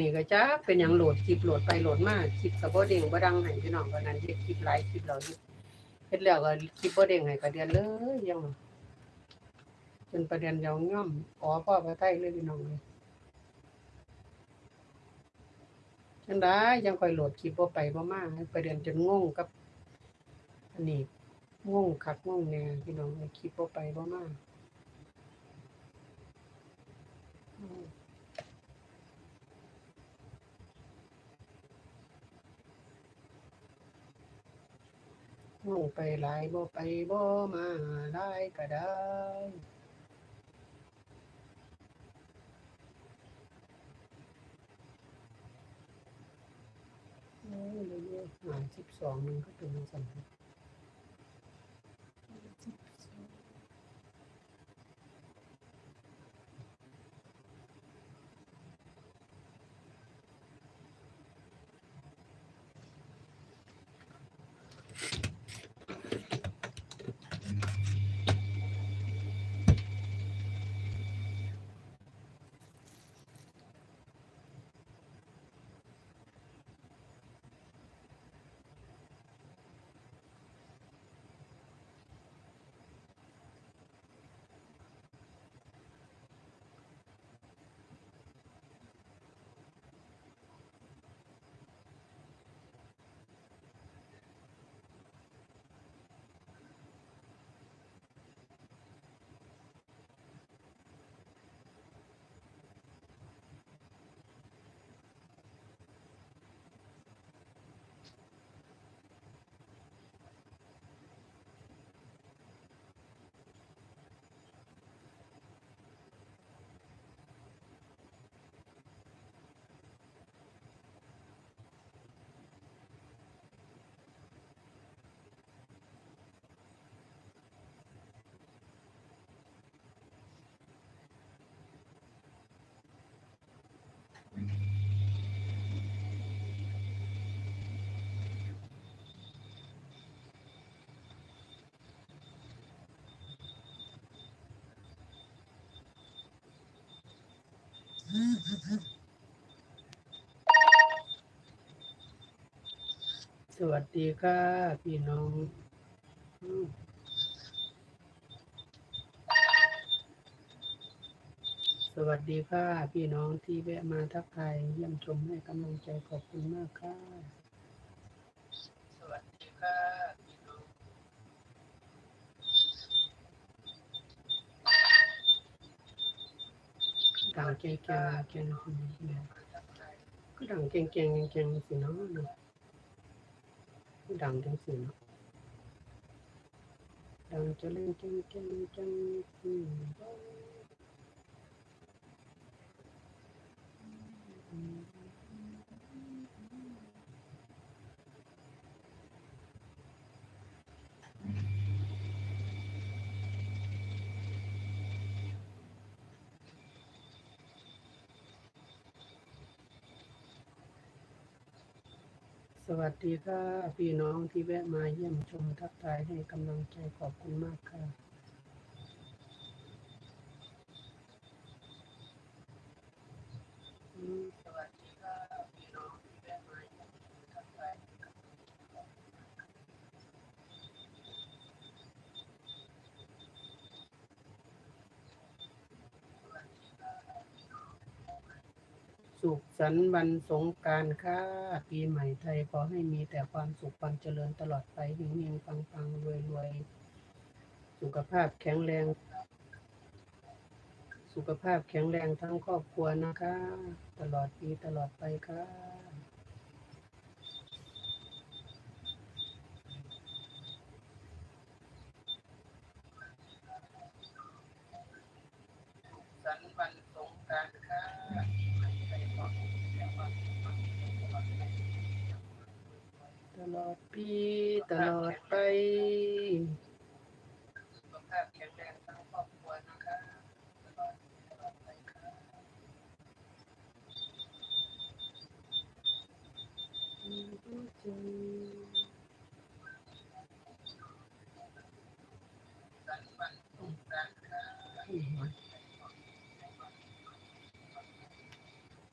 นี่ก็จ้าเป็นอย่างโหลดคลิปโหลดไปโหลดมาคลิปก็บ่เด้งบ่ดังให้พี่น้องก็นั้นเฮ็ดคลิปหลายคลิปเราเฮ็ดเฮ็ดแล้วก็คลิปบ่เด้งให้ก็เดือนเลยยังจนประเด็นยาวง่อมอ๋อพ่อพระไทยเลยพี่น้องเลยจังได้ยังคอยโหลดคลิปบ่ไปบ่มาประเด็นจนงงกับ อันนี้งงคักงงแน่พี่น้องเลยคลิปบ่ไปบ่มาอืม งงไปหลายบ่ไปบ่มาหลายก็ได้โอ้ยเลยเนี่ยหาสิบสองหนึ่งก็เป็นจัมผัส สวัสดีค่ะ พี่น้องสวัสดีค่ะ พี่น้องที่แวะมาทักทายเยี่ยมชมให้กำลังใจขอบคุณมากค่ะ สวัสดีค่ะพี่น้อง ดังเก่งๆเก่งๆก็ดังเก่งๆเก่งๆสิเนาะเนาะดังจังสิเนาะดังจะเล่นเก่งๆจังๆ สวัสดีค่ะพี่น้องที่แวะมาเยี่ยมชมทักทายให้กำลังใจขอบคุณมากค่ะ อืมสวัสดีค่ะพี่น้องที่แวะมาเยี่ยมชมทักทายให้กำลังใจขอบคุณมากค่ะ สุขสันต์วันสงการค่ะปีใหม่ไทยขอให้มีแต่ความสุขความเจริญตลอดไปเฮงๆปังๆรวยๆ สุขภาพแข็งแรง สุขภาพแข็งแรงทั้งครอบครัวนะคะ ตลอดปีตลอดไปค่ะ สันวันสงกรารค่ะต ลอดปีตลอดไป